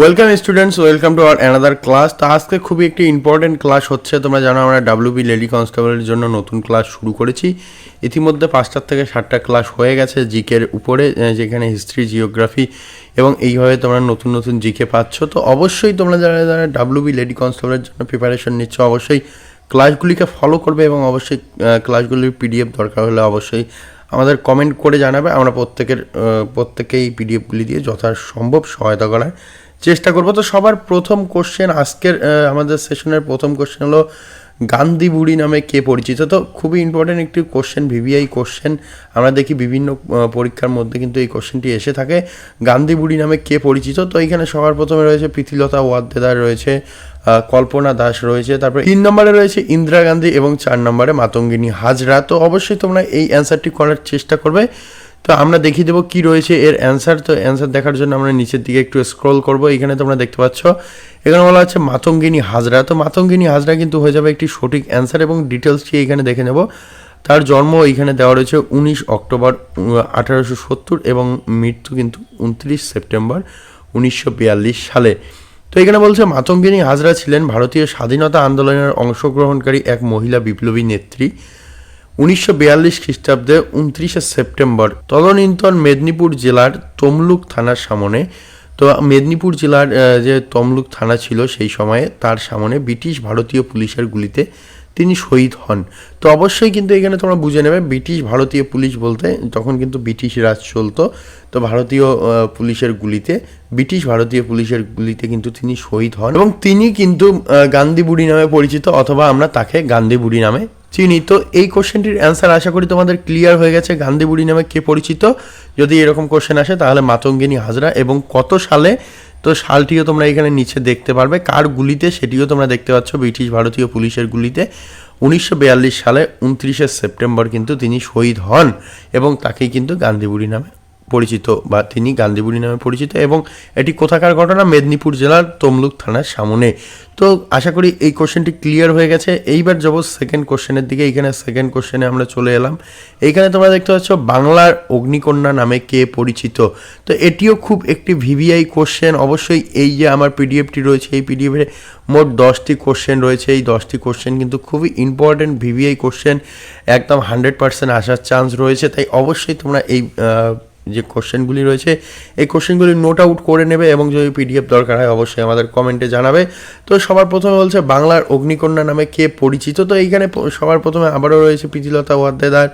Welcome students welcome to our another class তো আজকে খুবই একটি ইম্পর্টেন্ট ক্লাস হচ্ছে। তোমরা জানো, আমরা ডাব্লিউবি লেডি কনস্টেবলের জন্য নতুন ক্লাস শুরু করেছি। ইতিমধ্যে পাঁচটার থেকে ষাটটা ক্লাস হয়ে গেছে জিকের উপরে যেখানে হিস্ট্রি জিওগ্রাফি এবং এইভাবে তোমরা নতুন নতুন জিকে পাচ্ছ। তো অবশ্যই তোমরা যারা যারা ডাব্লিউবি লেডি কনস্টেবলের জন্য প্রিপারেশন নিচ্ছ, অবশ্যই ক্লাসগুলিকে ফলো করবে এবং অবশ্যই ক্লাসগুলির পিডিএফ দরকার হলে অবশ্যই আমাদের কমেন্ট করে জানাবে। আমরা প্রত্যেকের প্রত্যেকেই পিডিএফগুলি দিয়ে যথাসম্ভব সহায়তা করার চেষ্টা করব। তো সবার প্রথম কোশ্চেন আজকের আমাদের সেশনের প্রথম কোশ্চেন হলো, গান্ধী বুড়ি নামে কে পরিচিত? তো খুবই ইম্পর্টেন্ট একটি কোশ্চেন ভিভিআই কোশ্চেন আমরা দেখি বিভিন্ন পরীক্ষার মধ্যে কিন্তু এই কোশ্চেনটি এসে থাকে। গান্ধী বুড়ি নামে কে পরিচিত? তো এখানে সবার প্রথমে রয়েছে প্রীতিলতা ওয়াদ্দেদার রয়েছে কল্পনা দাস রয়েছে, তারপরে তিন নম্বরে রয়েছে ইন্দিরা গান্ধী এবং চার নম্বরে মাতঙ্গিনী হাজরা। তো অবশ্যই তোমরা এই অ্যান্সারটি করার চেষ্টা করবে। তো আমরা দেখিয়ে দেবো কি রয়েছে এর অ্যান্সার তো অ্যান্সার দেখার জন্য আমরা নিচের দিকে একটু স্ক্রল করব। এখানে তোমরা দেখতে পাচ্ছ, এখানে বলা হচ্ছে মাতঙ্গিনী হাজরা। তো মাতঙ্গিনী হাজরা কিন্তু হয়ে যাবে একটি সঠিক অ্যান্সার এবং ডিটেলসটি এখানে দেখে নেব। তার জন্ম এখানে দেওয়া রয়েছে উনিশ অক্টোবর আঠারোশো সত্তর এবং মৃত্যু কিন্তু উনত্রিশ সেপ্টেম্বর উনিশশো বিয়াল্লিশ সালে। তো এখানে বলছে, মাতঙ্গিনী হাজরা ছিলেন ভারতীয় স্বাধীনতা আন্দোলনের অংশগ্রহণকারী এক মহিলা বিপ্লবী নেত্রী। উনিশশো বিয়াল্লিশ খ্রিস্টাব্দে উনত্রিশে সেপ্টেম্বর তদনীন্তন মেদিনীপুর জেলার তমলুক থানার সামনে, তো মেদিনীপুর জেলার যে তমলুক থানা ছিল সেই সময়ে, তার সামনে ব্রিটিশ ভারতীয় পুলিশের গুলিতে তিনি শহীদ হন। তো অবশ্যই কিন্তু এখানে তোমরা বুঝে নেবে, ব্রিটিশ, ভারতীয় পুলিশ বলতে তখন কিন্তু ব্রিটিশ রাজ চলতো, তো ভারতীয় পুলিশের গুলিতে, ব্রিটিশ, ভারতীয় পুলিশের গুলিতে কিন্তু তিনি শহীদ হন এবং তিনি কিন্তু গান্ধী বুড়ি নামে পরিচিত অথবা আমরা তাকে গান্ধী বুড়ি নামে চিনি। তো এই কোশ্চেনটির অ্যান্সার আশা করি তোমাদের ক্লিয়ার হয়ে গেছে, গান্ধী বুড়ি নামে কে পরিচিত? যদি এরকম কোশ্চেন আসে তাহলে মাতঙ্গিনী হাজরা এবং কত সালে তো শালটিও তোমরা এখানে নিচে দেখতে পারবে। কার গুলিতে সেটিও তোমরা দেখতে পাচ্ছ ব্রিটিশ ভারতীয় পুলিশের গুলিতে। উনিশশো বিয়াল্লিশ সালে উনত্রিশে সেপ্টেম্বর কিন্তু তিনি শহীদ হন এবং তাকেই কিন্তু গান্ধীবুড়ি নামে পরিচিত বা তিনি গান্ধীবুড়ি নামে পরিচিত এবং এটি কোথাকার ঘটনা? মেদিনীপুর জেলার তমলুক থানার সামনে। তো আশা করি এই কোশ্চেনটি ক্লিয়ার হয়ে গেছে। এইবার যাব সেকেন্ড কোশ্চেনের দিকে। এইখানে সেকেন্ড কোশ্চেনে আমরা চলে এলাম। এইখানে তোমরা দেখতে পাচ্ছ, বাংলার অগ্নিকন্যা নামে কে পরিচিত? তো এটিও খুব একটি ভিভিআই কোশ্চেন অবশ্যই এই যে আমার পিডিএফটি রয়েছে, এই পিডিএফে মোট দশটি কোশ্চেন রয়েছে। এই দশটি কোশ্চেন কিন্তু খুবই ইম্পর্টেন্ট ভিভিআই কোশ্চেন একদম হান্ড্রেড পার্সেন্ট আসার চান্স রয়েছে। তাই অবশ্যই তোমরা এই যে কোশ্চেনগুলি রয়েছে, এই কোশ্চেনগুলি নোট আউট করে নেবে এবং যদি পিডিএফ দরকার হয় অবশ্যই আমাদের কমেন্টে জানাবে। তো সবার প্রথমে বলছে, বাংলার অগ্নিকন্যা নামে কে পরিচিত? তো এইখানে সবার প্রথমে আবারও রয়েছে প্রীতিলতা ওয়াদ্দেদার।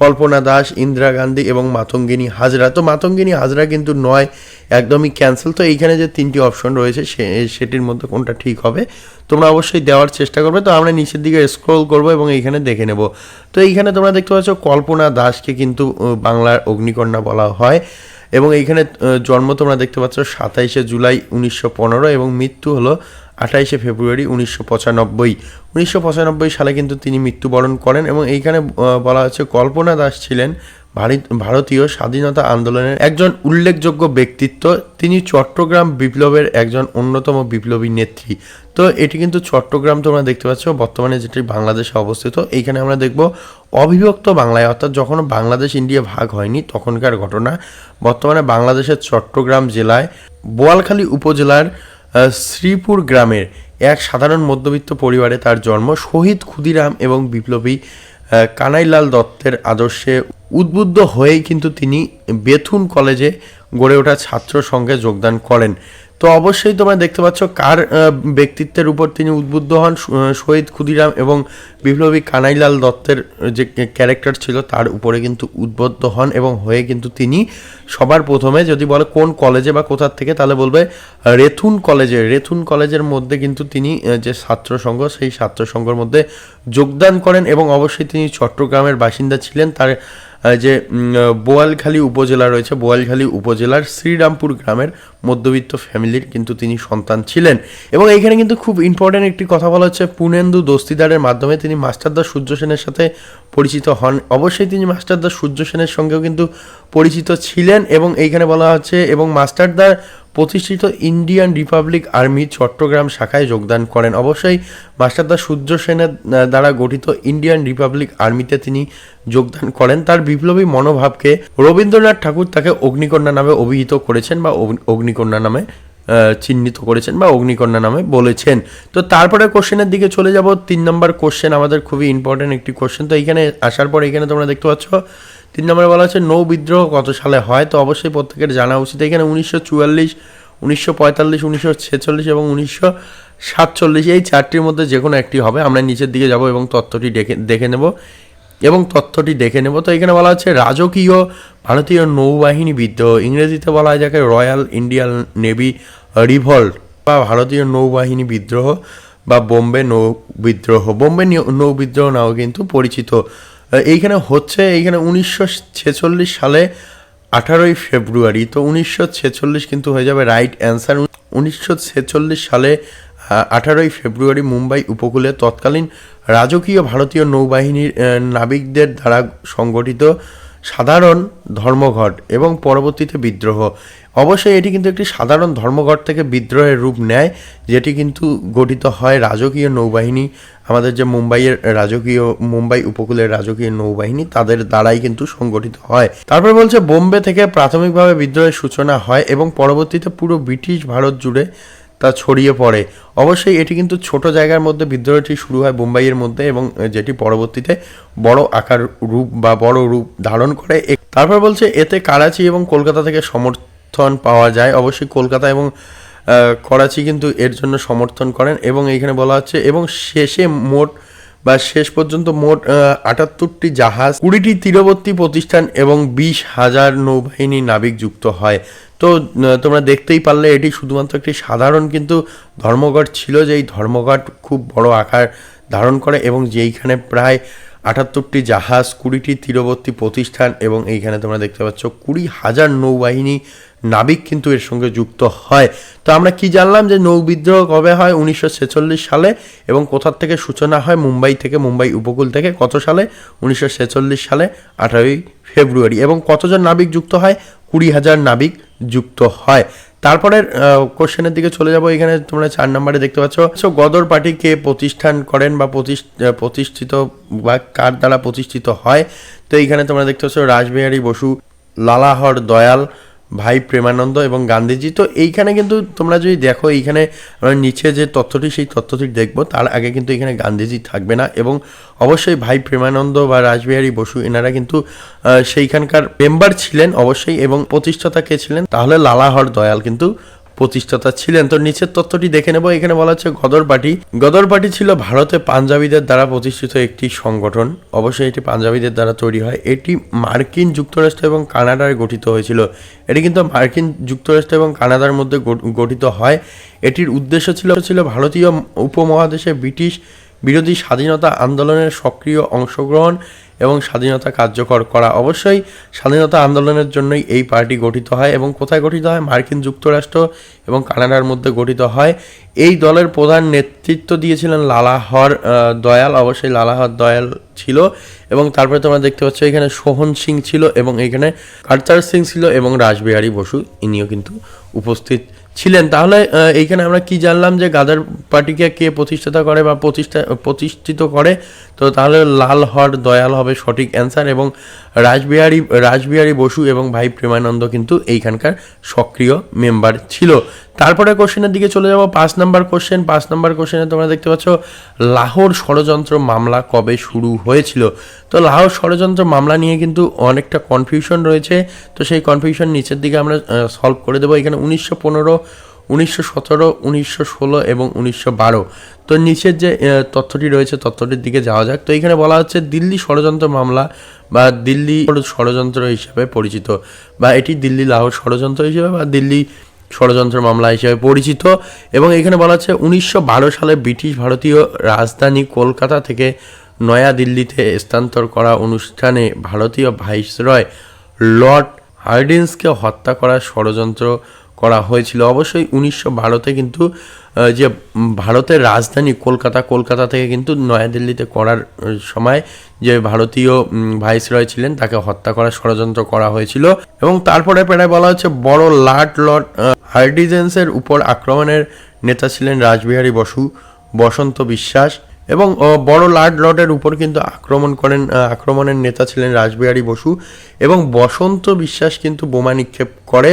কল্পনা দাস, ইন্দিরা গান্ধী এবং মাতঙ্গিনী হাজরা। তো মাতঙ্গিনী হাজরা কিন্তু নয়, একদমই ক্যান্সেল তো এইখানে যে তিনটি অপশন রয়েছে সেটির মধ্যে কোনটা ঠিক হবে, তোমরা অবশ্যই দেওয়ার চেষ্টা করবে। তো আমরা নিচের দিকে স্ক্রল করব এবং এইখানে দেখে নেব। তো এইখানে তোমরা দেখতে পাচ্ছ, কল্পনা দাসকে কিন্তু বাংলার অগ্নিকন্যা বলা হয়। এবং এইখানে জন্ম তোমরা দেখতে পাচ্ছ সাতাইশে জুলাই উনিশশো পনেরো এবং মৃত্যু হলো আঠাইশে ফেব্রুয়ারি উনিশশো পঁচানব্বই। উনিশশো পঁচানব্বই সালে কিন্তু তিনি মৃত্যুবরণ করেন এবং এইখানে বলা হচ্ছে কল্পনা দাস ছিলেন ভারি- ভারতীয় স্বাধীনতা আন্দোলনের একজন উল্লেখযোগ্য ব্যক্তিত্ব। তিনি চট্টগ্রাম বিপ্লবের একজন অন্যতম বিপ্লবী নেত্রী। তো এটি কিন্তু চট্টগ্রাম তোমরা দেখতে পাচ্ছ, বর্তমানে যেটি বাংলাদেশে অবস্থিত। এইখানে আমরা দেখব অবিভক্ত বাংলায়, অর্থাৎ যখন বাংলাদেশ, ইন্ডিয়া ভাগ হয়নি তখনকার ঘটনা। বর্তমানে বাংলাদেশের চট্টগ্রাম জেলায় বোয়ালখালী উপজেলার শ্রীপুর গ্রামের এক সাধারণ মধ্যবিত্ত পরিবারে তার জন্ম শহীদ ক্ষুদিরাম এবং বিপ্লবী কানাইলাল দত্তের আদর্শে উদ্বুদ্ধ হয়েই কিন্তু তিনি বেথুন কলেজে গড়ে ওঠা ছাত্র সঙ্গে যোগদান করেন। তো অবশ্যই তোমরা দেখতে পাচ্ছ কার ব্যক্তিত্বের উপর তিনি উদ্বুদ্ধ হন শহীদ ক্ষুদিরাম এবং বিপ্লবী কানাইলাল দত্তের যে ক্যারেক্টার ছিল তার উপরে কিন্তু উদ্বুদ্ধ হন এবং হয়ে কিন্তু তিনি সবার প্রথমে যদি বলে কোন কলেজে বা কোথার থেকে, তাহলে বলবে রেথুন কলেজে। রেথুন কলেজের মধ্যে কিন্তু তিনি যে ছাত্র সংঘ, সেই ছাত্র সংঘের মধ্যে যোগদান করেন এবং অবশ্যই তিনি চট্টগ্রামের বাসিন্দা ছিলেন। তার যে বোয়ালখালী উপজেলা রয়েছে। বোয়ালখালী উপজেলার শ্রীরামপুর গ্রামের মধ্যবিত্ত ফ্যামিলির কিন্তু তিনি সন্তান ছিলেন। এবং এইখানে কিন্তু খুব ইম্পর্ট্যান্ট একটি কথা বলা হচ্ছে, পুনেন্দু দস্তিদারের মাধ্যমে তিনি মাস্টারদা সূর্য সেনের সাথে পরিচিত হন। অবশ্যই তিনি মাস্টারদা সূর্য সেনের সঙ্গেও কিন্তু পরিচিত ছিলেন এবং এইখানে বলা হচ্ছে, এবং মাস্টারদার প্রতিষ্ঠিত ইন্ডিয়ান রিপাবলিক আর্মি চট্টগ্রাম শাখায় যোগদান করেন। অবশ্যই মাস্টারদা সূর্য সেনের দ্বারা গঠিত ইন্ডিয়ান রিপাবলিক আর্মিতে তিনি যোগদান করেন। তার বিপ্লবী মনোভাবকে রবীন্দ্রনাথ ঠাকুর তাকে অগ্নিকন্যা নামে অভিহিত করেছেন বা অগ্নি- অগ্নিকন্যা নামে চিহ্নিত করেছেন বা অগ্নিকন্যা নামে বলেছেন। তো তারপরে কোশ্চেনের দিকে চলে যাব। তিন নম্বর কোশ্চেন আমাদের খুবই ইম্পর্টেন্ট একটি কোশ্চেন। তো এখানে আসার পর এখানে তোমরা দেখতে পাচ্ছ তিন নম্বরে বলা হচ্ছে নৌ বিদ্রোহ কত সালে হয়? তো অবশ্যই প্রত্যেকের জানা উচিত। এখানে উনিশশো চুয়াল্লিশ, উনিশশো পঁয়তাল্লিশ, উনিশশো ছেচল্লিশ এবং উনিশশো সাতচল্লিশ এই চারটির মধ্যে যে কোনো একটি হবে। আমরা নিচের দিকে যাব এবং তথ্যটি দেখে দেখে নেব এবং তথ্যটি দেখে নেব। তো এখানে বলা হচ্ছে, রাজকীয় ভারতীয় নৌবাহিনী বিদ্রোহ। ইংরেজিতে বলা হয় যাকে রয়্যাল ইন্ডিয়ান নেভি রিভল্ট বা ভারতীয় নৌবাহিনী বিদ্রোহ বা বোম্বে নৌ বিদ্রোহ। বোম্বে নৌ বিদ্রোহ নাও কিন্তু পরিচিত। এইখানে হচ্ছে, এইখানে উনিশশো ছেচল্লিশ সালে আঠারোই ফেব্রুয়ারি, তো উনিশশো ছেচল্লিশ কিন্তু হয়ে যাবে রাইট অ্যান্সার উনিশশো ছেচল্লিশ সালে আঠারোই ফেব্রুয়ারি মুম্বাই উপকূলে তৎকালীন রাজকীয় ভারতীয় নৌবাহিনীর নাবিকদের দ্বারা সংগঠিত সাধারণ ধর্মঘট এবং পরবর্তীতে বিদ্রোহ। অবশ্যই এটি কিন্তু একটি সাধারণ ধর্মঘট থেকে বিদ্রোহের রূপ নেয়, যেটি কিন্তু গঠিত হয় রাজকীয় নৌবাহিনী। আমাদের যে মুম্বাইয়ের রাজকীয়, মুম্বাই উপকূলের রাজকীয় নৌবাহিনী, তাদের দ্বারাই কিন্তু সংগঠিত হয়। তারপর বলছে, বোম্বে থেকে প্রাথমিকভাবে বিদ্রোহের সূচনা হয় এবং পরবর্তীতে পুরো ব্রিটিশ ভারত জুড়ে তা ছড়িয়ে পড়ে। অবশ্যই এটি কিন্তু ছোট জায়গার মধ্যে বিদ্রোহটি শুরু হয় মুম্বাইয়ের মধ্যে এবং যেটি পরবর্তীতে বড় আকার রূপ বা বড় রূপ ধারণ করে। তারপর বলছে, এতে করাচি এবং কলকাতা থেকে সমর্থন পাওয়া যায়। অবশ্যই কলকাতা এবং করাচি কিন্তু এর জন্য সমর্থন করেন এবং এইখানে বলা হচ্ছে এবং শেষে মোট বা শেষ পর্যন্ত মোট আটাত্তরটি জাহাজ, কুড়িটি তীরবর্তী প্রতিষ্ঠান এবং বিশ হাজার নৌবাহিনী নাবিক যুক্ত হয়। তো তোমরা দেখতেই পারলে এটি শুধুমাত্র একটি সাধারণ কিন্তু ধর্মঘট ছিল যে এই ধর্মঘট খুব বড় আকার ধারণ করে এবং যেইখানে প্রায় আটাত্তরটি জাহাজ, কুড়িটি তীরবর্তী প্রতিষ্ঠান এবং এইখানে তোমরা দেখতে পাচ্ছ কুড়ি হাজার নৌবাহিনী নাবিক কিন্তু এর সঙ্গে যুক্ত হয়। তো আমরা কি জানলাম যে নৌ বিদ্রোহ কবে হয়? উনিশশো ছেচল্লিশ সালে এবং কোথার থেকে সূচনা হয়? মুম্বাই থেকে, মুম্বাই উপকূল থেকে কত সালে? উনিশশো ছেচল্লিশ সালে, আঠারোই ফেব্রুয়ারি। এবং কতজন নাবিক যুক্ত হয়? কুড়ি হাজার নাবিক যুক্ত হয়। তারপরের কোশ্চেনের দিকে চলে যাব। এখানে তোমরা চার নম্বরে দেখতে পাচ্ছ। সো, গদর পার্টি কে প্রতিষ্ঠান করেন বা প্রতিষ্ঠ- প্রতিষ্ঠিত বা কার দ্বারা প্রতিষ্ঠিত হয়? তো এইখানে তোমরা দেখতে পাচ্ছ রাসবিহারী বসু, লালাহর দয়াল ভাই প্রেমানন্দ এবং গান্ধীজি। তো এইখানে কিন্তু তোমরা যদি দেখো, এইখানে আমরা নিচে যে তথ্যটি, সেই তথ্যটি দেখব, তার আগে কিন্তু এখানে গান্ধীজি থাকবে না এবং অবশ্যই ভাই প্রেমানন্দ বা রাসবিহারী বসু এনারা কিন্তু সেইখানকার মেম্বার ছিলেন অবশ্যই এবং প্রতিষ্ঠাতা কে ছিলেন, তাহলে লালাহর দয়াল কিন্তু প্রতিষ্ঠাতা ছিলেন। তো নিচের তথ্যটি দেখে নেব। এখানে বলা হচ্ছে গদর পার্টি। গদর পার্টি ছিল ভারতে পাঞ্জাবিদের দ্বারা প্রতিষ্ঠিত একটি সংগঠন। অবশ্যই এটি পাঞ্জাবিদের দ্বারা তৈরি হয়। এটি মার্কিন যুক্তরাষ্ট্র এবং কানাডায় গঠিত হয়েছিল। এটি কিন্তু মার্কিন যুক্তরাষ্ট্র এবং কানাডার মধ্যে গঠ- গঠিত হয়। এটির উদ্দেশ্য ছিল ছিল ভারতীয় উপমহাদেশে ব্রিটিশ বিরোধী স্বাধীনতা আন্দোলনের সক্রিয় অংশগ্রহণ এবং স্বাধীনতা কার্যকর করা অবশ্যই স্বাধীনতা আন্দোলনের জন্যই এই পার্টি গঠিত হয় এবং কোথায় গঠিত হয়? মার্কিন যুক্তরাষ্ট্র এবং কানাডার মধ্যে গঠিত হয়। এই দলের প্রধান নেতৃত্ব দিয়েছিলেন লালাহর দয়াল। অবশ্যই লালাহর দয়াল ছিল এবং তারপরে তোমরা দেখতে পাচ্ছ এখানে সোহন সিং ছিল এবং এখানে কার্তার সিং ছিল এবং রাসবিহারী বসু। ইনিও কিন্তু উপস্থিত ছিলেন। তাহলে এইখানে আমরা কি জানলাম যে গাদার পার্টিকে কে প্রতিষ্ঠাতা করে বা প্রতিষ্ঠা, প্রতিষ্ঠিত করে? তো তাহলে লাল হর দয়াল হবে সঠিক অ্যান্সার এবং রাসবিহারী রাসবিহারী বসু এবং ভাই প্রেমানন্দ কিন্তু এইখানকার সক্রিয় মেম্বার ছিল। তারপরে কোশ্চেনের দিকে চলে যাব, পাঁচ নাম্বার কোশ্চেন পাঁচ নাম্বার কোশ্চেনে তোমরা দেখতে পাচ্ছ, লাহোর ষড়যন্ত্র মামলা কবে শুরু হয়েছিল? তো লাহোর ষড়যন্ত্র মামলা নিয়ে কিন্তু অনেকটা কনফিউশন রয়েছে। তো সেই কনফিউশন নিচের দিকে আমরা সলভ করে দেবো। এখানে উনিশশো পনেরো, উনিশশো সতেরো, উনিশশো ষোলো এবং উনিশশো বারো। তো নিচের যে তথ্যটি রয়েছে, তথ্যটির দিকে যাওয়া যাক। তো এখানে বলা হচ্ছে, দিল্লি ষড়যন্ত্র মামলা বা দিল্লি ষড়যন্ত্র হিসেবে পরিচিত বা এটি দিল্লি লাহোর ষড়যন্ত্র হিসেবে বা দিল্লি ষড়যন্ত্র মামলা হিসেবে পরিচিত এবং এখানে বলা হচ্ছে উনিশশো বারো সালে ব্রিটিশ ভারতীয় রাজধানী কলকাতা থেকে নয়াদিল্লিতে স্থানান্তর করা অনুষ্ঠানে ভারতীয় ভাইসরয় লর্ড হার্ডিন্সকে হত্যা করা ষড়যন্ত্র করা হয়েছিল। অবশ্যই উনিশশো বারোতে কিন্তু যে ভারতের রাজধানী কলকাতা কলকাতা থেকে কিন্তু নয়াদিল্লিতে করার সময় যে ভারতীয় ভাইসরয় ছিলেন তাকে হত্যা করার ষড়যন্ত্র করা হয়েছিল। এবং তারপরে প্রায় বলা হচ্ছে বড় লাট আহ, হার্ডিজেন্সের উপর আক্রমণের নেতা ছিলেন রাসবিহারী বসু বসন্ত বিশ্বাস। এবং বড় লার্ড লর্ডের উপর কিন্তু আক্রমণ করেন আক্রমণের নেতা ছিলেন রাসবিহারী বসু এবং বসন্ত বিশ্বাস কিন্তু বোমা নিক্ষেপ করে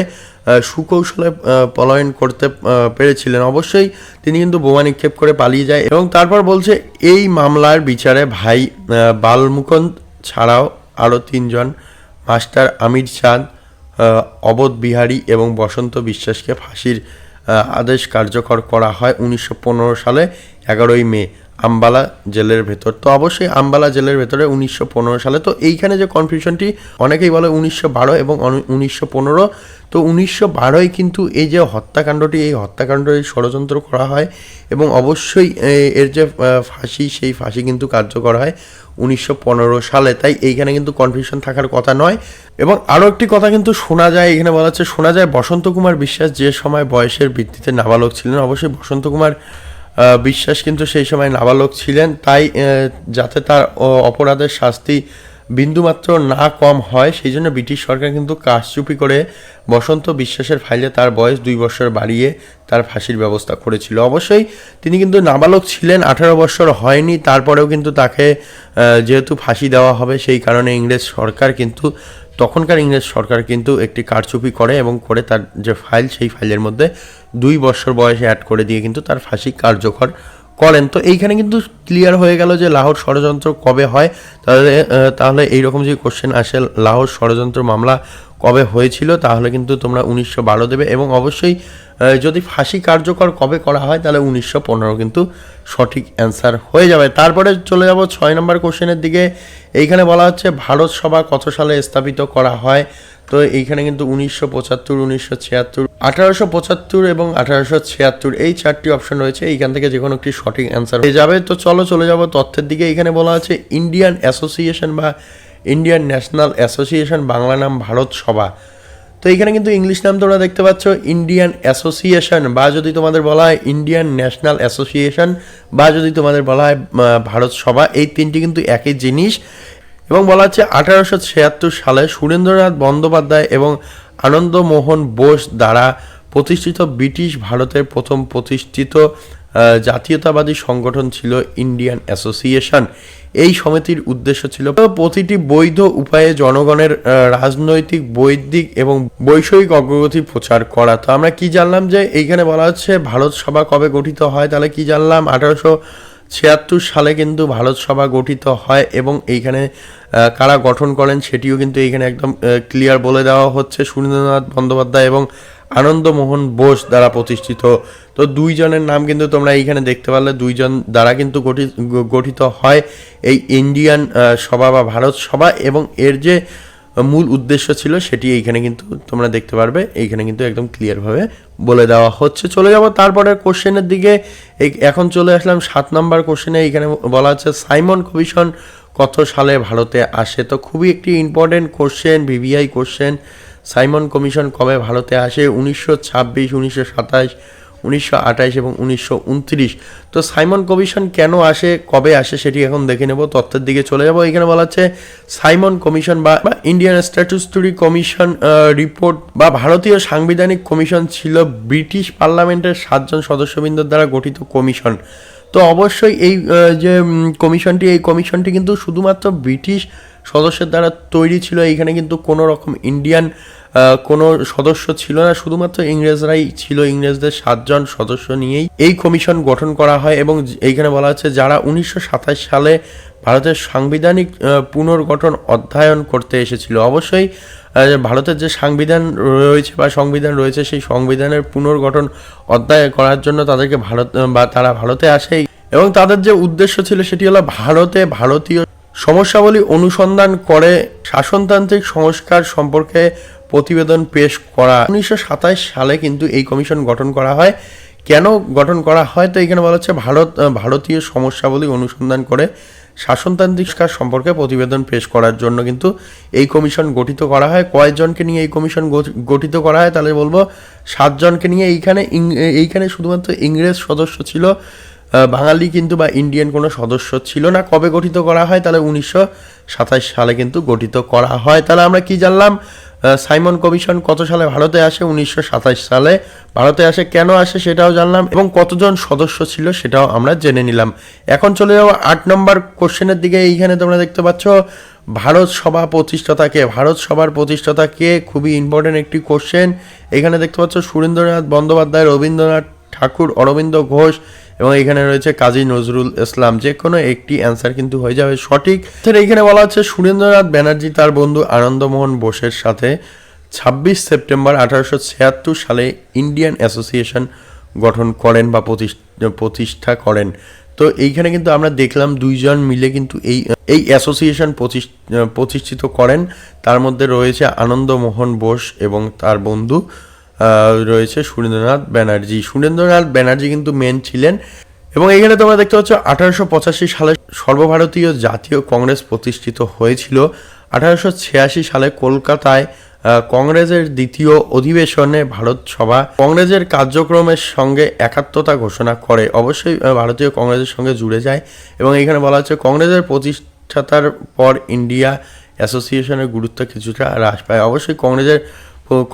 সুকৌশলে পলায়ন করতে পেরেছিলেন। অবশ্যই তিনি কিন্তু বোমা নিক্ষেপ করে পালিয়ে যায় এবং তারপর বলছে, এই মামলার বিচারে ভাই বালমুকুন্দ ছাড়াও আরও তিনজন, মাস্টার আমির চাঁদ অবোধ বিহারী এবং বসন্ত বিশ্বাসকে ফাঁসির আদেশ কার্যকর করা হয় উনিশশো পনেরো সালে, এগারোই মে। আম্বালা জেলের ভেতর। তো অবশ্যই আম্বালা জেলের ভেতরে উনিশশো পনেরো সালে, তো এইখানে যে কনফিউশনটি অনেকেই বলে উনিশশো বারো এবং উনিশশো পনেরো। তো উনিশশো বারোয় কিন্তু এই যে হত্যাকাণ্ডটি, এই হত্যাকাণ্ডটি ষড়যন্ত্র করা হয় এবং অবশ্যই এর যে ফাঁসি, সেই ফাঁসি কিন্তু কার্যকর হয় উনিশশো পনেরো সালে। তাই এইখানে কিন্তু কনফিউশন থাকার কথা নয়। এবং আরও একটি কথা কিন্তু শোনা যায়, এখানে বলা হচ্ছে, শোনা যায় বসন্ত কুমার বিশ্বাস যে সময় বয়সের ভিত্তিতে নাবালক ছিলেন, অবশ্যই বসন্ত কুমার বিশ্বাস কিন্তু সেই সময় নাবালক ছিলেন। তাই যাতে তার অপরাধের শাস্তি বিন্দুমাত্র না কম হয়, সেই জন্য ব্রিটিশ সরকার কিন্তু কারচুপি করে বসন্ত বিশ্বাসের ফাইলে তার বয়স দুই বছর বাড়িয়ে তার ফাঁসির ব্যবস্থা করেছিল। অবশ্যই তিনি কিন্তু নাবালক ছিলেন, আঠারো বছর হয়নি, তারপরেও কিন্তু তাকে যেহেতু ফাঁসি দেওয়া হবে, সেই কারণে ইংরেজ সরকার কিন্তু তখনকার ইংরেজ সরকার কিন্তু একটি কারচুপি করে এবং করে তার যে ফাইল, সেই ফাইলের মধ্যে দুই বছর বয়সে অ্যাড করে দিয়ে কিন্তু তার ফাঁসি কার্যকর করেন। তো এইখানে কিন্তু ক্লিয়ার হয়ে গেল যে লাহোর ষড়যন্ত্র কবে হয়। তাহলে তাহলে এইরকম যে কোশ্চেন আসে, লাহোর ষড়যন্ত্র মামলা কবে হয়েছিল, তাহলে কিন্তু তোমরা উনিশশো বারো দেবে এবং অবশ্যই যদি ফাঁসি কার্যকর কবে করা হয়, তাহলে উনিশশো পনেরো কিন্তু সঠিক অ্যান্সার হয়ে যাবে। তারপরে চলে যাব ছয় নম্বর কোশ্চেনের দিকে। এইখানে বলা হচ্ছে, ভারত সভা কত সালে স্থাপিত করা হয়? তো এইখানে কিন্তু উনিশশো পঁচাত্তর, উনিশশো ছিয়াত্তর, আঠারোশো পঁচাত্তর এবং আঠারোশো ছিয়াত্তর এই চারটি অপশন রয়েছে। এইখান থেকে যে কোনো একটি সঠিক অ্যান্সার হয়ে যাবে। তো চলো চলে যাব তথ্যের দিকে। এখানে বলা আছে ইন্ডিয়ান অ্যাসোসিয়েশন বা ইন্ডিয়ান ন্যাশনাল অ্যাসোসিয়েশন বাংলা নাম ভারত সভা। তো এখানে কিন্তু ইংলিশ নাম তোমরা দেখতে পাচ্ছ। ইন্ডিয়ান অ্যাসোসিয়েশন বা যদি তোমাদের বলা হয় ইন্ডিয়ান ন্যাশনাল অ্যাসোসিয়েশন বা যদি তোমাদের বলা হয় ভারত সভা, এই তিনটি কিন্তু একই জিনিস। এবং বলা হচ্ছে আঠারোশো ছিয়াত্তর সালে সুরেন্দ্রনাথ বন্দ্যোপাধ্যায় এবং আনন্দমোহন বোস দ্বারা প্রতিষ্ঠিত ব্রিটিশ ভারতের প্রথম প্রতিষ্ঠিত জাতীয়তাবাদী সংগঠন ছিল ইন্ডিয়ান অ্যাসোসিয়েশন। এই সমিতির উদ্দেশ্য ছিল প্রতিটি বৈধ উপায়ে জনগণের রাজনৈতিক, বৈদিক এবং বৈষয়িক অগ্রগতি প্রচার করা। তো আমরা কি জানলাম যে এইখানে বলা হচ্ছে ভারত সভা কবে গঠিত হয়? তাহলে কি জানলাম? আঠারোশো ছিয়াত্তর সালে কিন্তু ভারত সভা গঠিত হয় এবং এইখানে কারা গঠন করেন সেটিও কিন্তু এইখানে একদম ক্লিয়ার বলে দেওয়া হচ্ছে। সুরেন্দ্রনাথ বন্দ্যোপাধ্যায় এবং আনন্দমোহন বোস দ্বারা প্রতিষ্ঠিত। তো দুইজনের নাম কিন্তু তোমরা এইখানে দেখতে পারলে, দুইজন দ্বারা কিন্তু গঠিত গঠিত হয় এই ইন্ডিয়ান সভা বা ভারত সভা এবং এর যে মূল উদ্দেশ্য ছিল সেটি এইখানে কিন্তু তোমরা দেখতে পারবে। এইখানে কিন্তু একদম ক্লিয়ারভাবে বলে দেওয়া হচ্ছে। চলে যাব তারপরে কোশ্চেনের দিকে। এখন চলে আসলাম সাত নম্বর কোশ্চেনে এইখানে বলা আছে, সাইমন কমিশন কত সালে ভারতে আসে? তো খুবই একটি important question VVI question Simon commission কবে ভারতে আসে? উনিশশো ছাব্বিশ, উনিশশো সাতাশ উনিশশো আঠাশ এবং উনিশশো উনত্রিশ। তো সাইমন কমিশন কেন আসে, কবে আসে সেটি এখন দেখে নেব, তথ্যের দিকে চলে যাব। এখানে বলা হচ্ছে, সাইমন কমিশন বা ইন্ডিয়ান স্ট্যাটুস্টরি কমিশন রিপোর্ট বা ভারতীয় সাংবিধানিক কমিশন ছিল ব্রিটিশ পার্লামেন্টের সাতজন সদস্যবৃন্দ দ্বারা গঠিত কমিশন। তো অবশ্যই এই যে কমিশনটি, এই কমিশনটি কিন্তু শুধুমাত্র ব্রিটিশ সদস্যের দ্বারা তৈরি ছিল। এইখানে কিন্তু কোনো রকম ইন্ডিয়ান কোনো সদস্য ছিল না, শুধুমাত্র ইংরেজরাই ছিল, ইংরেজদের সাতজন সদস্য নিয়েই এই কমিশন গঠন করা হয় এবং এইখানে বলা হচ্ছে যারা উনিশশো সাতাশ সালে ভারতের সাংবিধানিক পুনর্গঠন অধ্যয়ন করতে এসেছিল। অবশ্যই ভারতের যে সংবিধান রয়েছে বা সংবিধান রয়েছে, সেই সংবিধানের পুনর্গঠন অধ্যায় করার জন্য তাদেরকে ভারত বা তারা ভারতে আসে এবং তাদের যে উদ্দেশ্য ছিল সেটি হলো ভারতে ভারতীয় সমস্যাবলী অনুসন্ধান করে শাসনতান্ত্রিক সংস্কার সম্পর্কে প্রতিবেদন পেশ করা। উনিশশো সাতাশ সালে কিন্তু এই কমিশন গঠন করা হয়। কেন গঠন করা হয়? তো এখানে বলা হচ্ছে, ভারত ভারতীয় সমস্যাবলী অনুসন্ধান করে শাসনতান্ত্রিক কাজ সম্পর্কে প্রতিবেদন পেশ করার জন্য কিন্তু এই কমিশন গঠিত করা হয়। কয়েকজনকে নিয়ে এই কমিশন গঠি- গঠিত করা হয়। তাহলে বলব, সাতজনকে নিয়ে এইখানে এইখানে শুধুমাত্র ইংরেজ সদস্য ছিল বাঙালি কিন্তু বা ইন্ডিয়ান কোনো সদস্য ছিল না। কবে গঠিত করা হয়? তাহলে উনিশশো সাতাশ সালে কিন্তু গঠিত করা হয়। তাহলে আমরা কি জানলাম? সাইমন কমিশন কত সালে ভারতে আসে? উনিশশো সাতাশ সালে। ভারতে আসে, কেন আসে সেটাও জানলাম এবং কতজন সদস্য ছিল সেটাও আমরা জেনে নিলাম। এখন চলে যাব আট নম্বর কোশ্চেনের দিকে। এইখানে তোমরা দেখতে পাচ্ছ, ভারত সভা প্রতিষ্ঠাতাকে, ভারত সভার প্রতিষ্ঠাতাকে খুবই ইম্পর্টেন্ট একটি কোশ্চেন এখানে দেখতে পাচ্ছ, সুরেন্দ্রনাথ বন্দ্যোপাধ্যায়, রবীন্দ্রনাথ ঠাকুর, অরবিন্দ ঘোষ এবং এখানে রয়েছে কাজী নজরুল ইসলাম। যে কোনো একটি অ্যান্সার কিন্তু হয়ে যাবে সঠিক। এইখানে বলা হচ্ছে, সুরেন্দ্রনাথ ব্যানার্জি তার বন্ধু আনন্দমোহন বোসের সাথে ছাব্বিশ সেপ্টেম্বর আঠারোশো ছিয়াত্তর সালে ইন্ডিয়ান অ্যাসোসিয়েশন গঠন করেন বা প্রতিষ- প্রতিষ্ঠা করেন। তো এইখানে কিন্তু আমরা দেখলাম দুইজন মিলে কিন্তু এই এই অ্যাসোসিয়েশন প্রতিষ- প্রতিষ্ঠিত করেন। তার মধ্যে রয়েছে আনন্দমোহন বোস এবং তার বন্ধু রয়েছে সুরেন্দ্রনাথ ব্যানার্জি। সুরেন্দ্রনাথ ব্যানার্জি কিন্তু মেন ছিলেন। এবং এখানে তোমরা দেখতে পাচ্ছ, আঠারোশো পঁচাশি সালে সর্বভারতীয় জাতীয় কংগ্রেস প্রতিষ্ঠিত হয়েছিল। আঠারোশো ছিয়াশি সালে কলকাতায় কংগ্রেসের দ্বিতীয় অধিবেশনে ভারত সভা। কংগ্রেসের কার্যক্রমের সঙ্গে একাত্মতা ঘোষণা করে। অবশ্যই ভারতীয় কংগ্রেসের সঙ্গে জুড়ে যায়। এবং এখানে বলা হচ্ছে, কংগ্রেসের প্রতিষ্ঠাতার পর ইন্ডিয়া অ্যাসোসিয়েশনের গুরুত্ব কিছুটা হ্রাস পায়। অবশ্যই কংগ্রেসের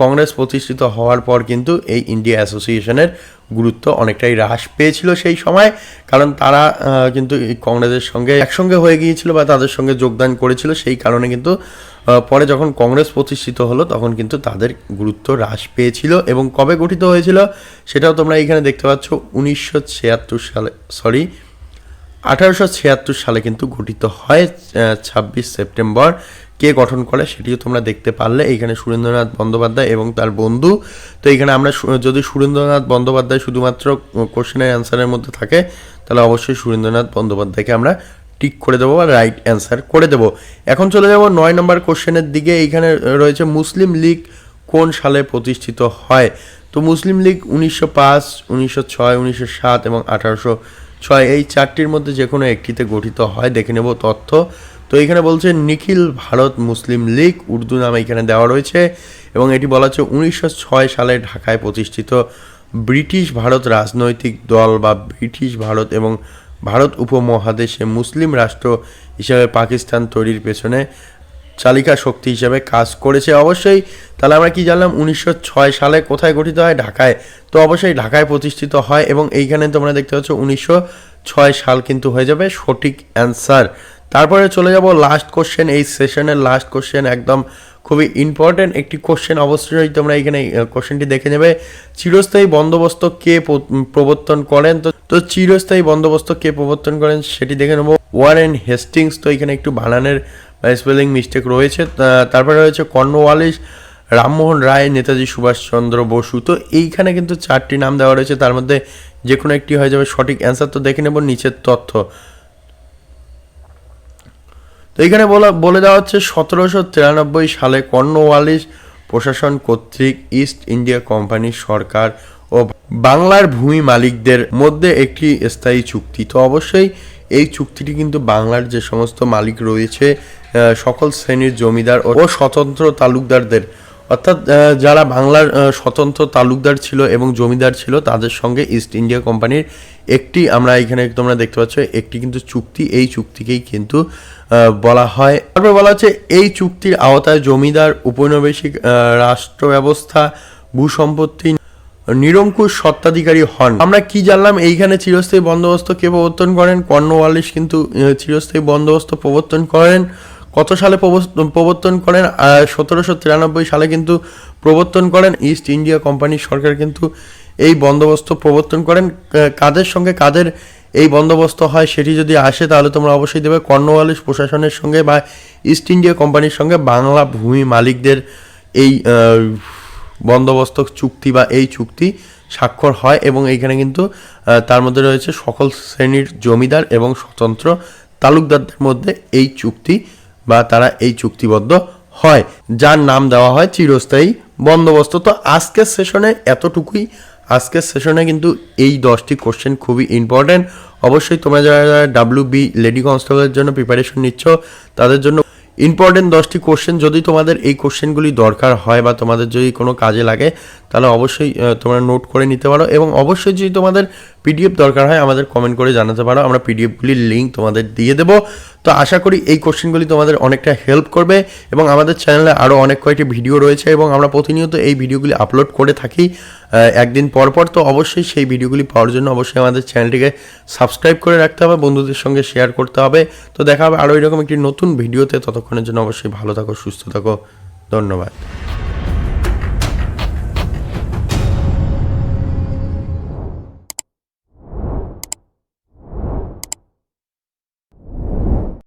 কংগ্রেস প্রতিষ্ঠিত হওয়ার পর কিন্তু এই ইন্ডিয়া অ্যাসোসিয়েশনের গুরুত্ব অনেকটাই হ্রাস পেয়েছিল সেই সময়। কারণ তারা কিন্তু কংগ্রেসের সঙ্গে একসঙ্গে হয়ে গিয়েছিল বা তাদের সঙ্গে যোগদান করেছিল সেই কারণে কিন্তু পরে যখন কংগ্রেস প্রতিষ্ঠিত হলো তখন কিন্তু তাদের গুরুত্ব হ্রাস পেয়েছিল এবং কবে গঠিত হয়েছিল সেটাও তোমরা এখানে দেখতে পাচ্ছ, উনিশশো ছিয়াত্তর সালে সরি আঠারোশো ছিয়াত্তর সালে কিন্তু গঠিত হয় ছাব্বিশ সেপ্টেম্বর। কে গঠন করে সেটিও তোমরা দেখতে পারলে। এইখানে সুরেন্দ্রনাথ বন্দ্যোপাধ্যায় এবং তার বন্ধু। তো এখানে আমরা যদি সুরেন্দ্রনাথ বন্দ্যোপাধ্যায় শুধুমাত্র কোশ্চেনের অ্যান্সারের মধ্যে থাকে, তাহলে অবশ্যই সুরেন্দ্রনাথ বন্দ্যোপাধ্যায়কে আমরা টিক করে দেবো বা রাইট অ্যান্সার করে দেবো। এখন চলে যাব নয় নম্বর কোশ্চেনের দিকে। এইখানে রয়েছে মুসলিম লীগ কোন সালে প্রতিষ্ঠিত হয়? তো মুসলিম লীগ উনিশশো পাঁচ, উনিশশো ছয়, উনিশশো সাত এবং আঠারোশো ছয়, এই চারটির মধ্যে যে কোনো একটিতে গঠিত হয়, দেখে নেব তথ্য। তো এখানে বলছে, নিখিল ভারত মুসলিম লীগ, উর্দু নামে এখানে দেওয়া রয়েছে এবং এটি বলা হচ্ছে উনিশশো ছয় সালে ঢাকায় প্রতিষ্ঠিত ব্রিটিশ ভারত রাজনৈতিক দল বা ব্রিটিশ ভারত এবং ভারত উপমহাদেশে মুসলিম রাষ্ট্র হিসেবে পাকিস্তান তৈরির পেছনে চালিকা শক্তি হিসেবে কাজ করেছে। অবশ্যই তাহলে আমরা কি জানলাম উনিশশো ছয় সালে কোথায় গঠিত হয়? ঢাকায়। তো অবশ্যই ঢাকায় প্রতিষ্ঠিত হয় এবং এইখানে তোমরা দেখতে পাচ্ছ উনিশশো ছয় সাল কিন্তু হয়ে যাবে সঠিক অ্যান্সার। তারপরে চলে যাব লাস্ট কোশ্চেন এই সেশনের লাস্ট কোশ্চেন একদম খুবই ইম্পর্টেন্ট একটি কোশ্চেন অবশ্যই তোমরা এখানে কোশ্চেনটি দেখে নেবে। চিরস্থায়ী বন্দোবস্ত কে প্রবর্তন করেন? তো তো চিরস্থায়ী বন্দোবস্ত কে প্রবর্তন করেন সেটি দেখে নেব। ওয়ারেন হেস্টিংস তো এখানে একটু বানানের স্পেলিং মিস্টেক রয়েছে। তারপরে রয়েছে কর্নওয়ালিস রামমোহন রায়, নেতাজি সুভাষচন্দ্র বসু। তো এইখানে কিন্তু চারটি নাম দেওয়া রয়েছে। তার মধ্যে যে কোনো একটি হয়ে যাবে সঠিক অ্যান্সার তো দেখে নেব নিচের তথ্য। তো এখানে বলা, বলে দেওয়া হচ্ছে সতেরোশো তিরানব্বই সালে কর্নওয়ালিস প্রশাসন কর্তৃক ইস্ট ইন্ডিয়া কোম্পানির সরকার ও বাংলার ভূমি মালিকদের মধ্যে একটি স্থায়ী চুক্তি। তো অবশ্যই এই চুক্তিটি কিন্তু বাংলার যে সমস্ত মালিক রয়েছে সকল শ্রেণির জমিদার ও স্বতন্ত্র তালুকদারদের। অর্থাৎ যারা বাংলার স্বতন্ত্র তালুকদার ছিল এবং জমিদার ছিল, তাদের সঙ্গে ইস্ট ইন্ডিয়া কোম্পানির একটি আমরা এখানে তোমরা দেখতে পাচ্ছ, একটি কিন্তু চুক্তি। এই চুক্তিকেই কিন্তু বলা হয়। তারপর বলা হচ্ছে, এই চুক্তির আওতায় জমিদার উপনিবেশিক রাষ্ট্র ব্যবস্থা ভূসম্পত্তি নিরঙ্কুশ সত্ত্বাধিকারী হন। আমরা কি জানলাম, এইখানে চিরস্থায়ী বন্দোবস্ত কে প্রবর্তন করেন? কর্নওয়ালিস কিন্তু চিরস্থায়ী বন্দোবস্ত প্রবর্তন করেন। কত সালে প্রবর্তন করেন? সতেরোশো তিরানব্বই সালে কিন্তু প্রবর্তন করেন। ইস্ট ইন্ডিয়া কোম্পানির সরকার কিন্তু এই বন্দোবস্ত প্রবর্তন করেন। কাদের সঙ্গে কাদের এই বন্দোবস্ত হয় সেটি যদি আসে তাহলে তোমরা অবশ্যই দেবে কর্নওয়ালিস প্রশাসনের সঙ্গে বা ইস্ট ইন্ডিয়া কোম্পানির সঙ্গে বাংলা ভূমি মালিকদের এই বন্দোবস্ত চুক্তি বা এই চুক্তি স্বাক্ষর হয় এবং এইখানে কিন্তু তার মধ্যে রয়েছে সকল শ্রেণির জমিদার এবং স্বতন্ত্র তালুকদারদের মধ্যে এই চুক্তি বা তারা এই চুক্তিবদ্ধ হয়। যার নাম দেওয়া হয় চিরস্থায়ী বন্দোবস্ত। তো আজকের সেশনে এতটুকুই। আজকের সেশনে কিন্তু এই দশটি কোশ্চেন খুবই ইম্পর্ট্যান্ট অবশ্যই তোমরা যারা যারা ডাব্লিউ বি লেডি কনস্টেবলের জন্য প্রিপারেশন নিচ্ছ, তাদের জন্য ইম্পর্টেন্ট দশটি কোশ্চেন যদি তোমাদের এই কোশ্চেনগুলি দরকার হয় বা তোমাদের যদি কোনো কাজে লাগে তাহলে অবশ্যই তোমরা নোট করে নিতে পারো এবং অবশ্যই যদি তোমাদের পিডিএফ দরকার হয়, আমাদের কমেন্ট করে জানাতে পারো। আমরা পিডিএফগুলির লিঙ্ক তোমাদের দিয়ে দেবো। তো আশা করি এই কোশ্চেনগুলি তোমাদের অনেকটা হেল্প করবে এবং আমাদের চ্যানেলে আরও অনেক কয়েকটি ভিডিও রয়েছে এবং আমরা প্রতিনিয়ত এই ভিডিওগুলি আপলোড করে থাকি একদিন পর পর। তো অবশ্যই সেই ভিডিওগুলি পাওয়ার জন্য অবশ্যই আমাদের চ্যানেলটিকে সাবস্ক্রাইব করে রাখতে হবে, বন্ধুদের সঙ্গে শেয়ার করতে হবে। তো দেখা হবে আরও এরকম একটি নতুন ভিডিওতে ততক্ষণের জন্য অবশ্যই ভালো থাকো, সুস্থ থাকো। ধন্যবাদ।